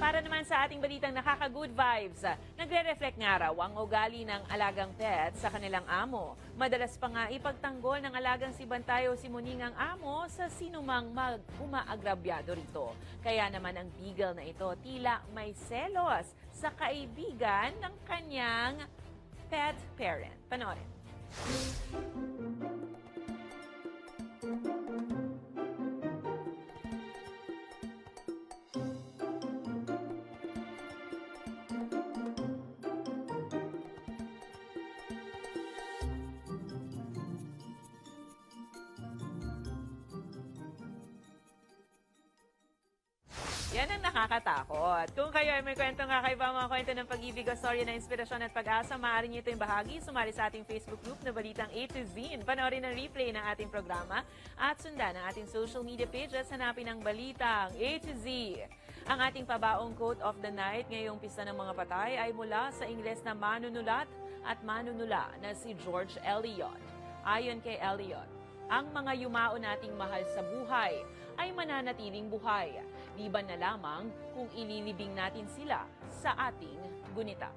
Para naman sa ating balitang nakaka-good vibes, nagre-reflect nga raw ang ugali ng alagang pet sa kanilang amo. Madalas pa nga ipagtanggol ng alagang si Bantay o si Muning ang amo sa sinumang mag umaagrabyado rito. Kaya naman ang beagle na ito tila may selos sa kaibigan ng kanyang pet parent. Panoorin. Nakakatakot. Kung kayo ay may kwento nga kayo ba mga kwento ng pag-ibig o storya na inspirasyon at pag-asa, maaari niyo ito yung bahagi. Sumali sa ating Facebook group na Balitang A to Z. Panoorin ang replay ng ating programa at sundan ang ating social media pages. Hanapin ang Balitang A to Z. Ang ating pabaong quote of the night ngayong pista ng mga patay ay mula sa Ingles na manunulat at manunula na si George Eliot. Ayon kay Eliot, ang mga yumao nating mahal sa buhay ay mananatiling buhay. Liban na lamang kung ililibing natin sila sa ating gunita.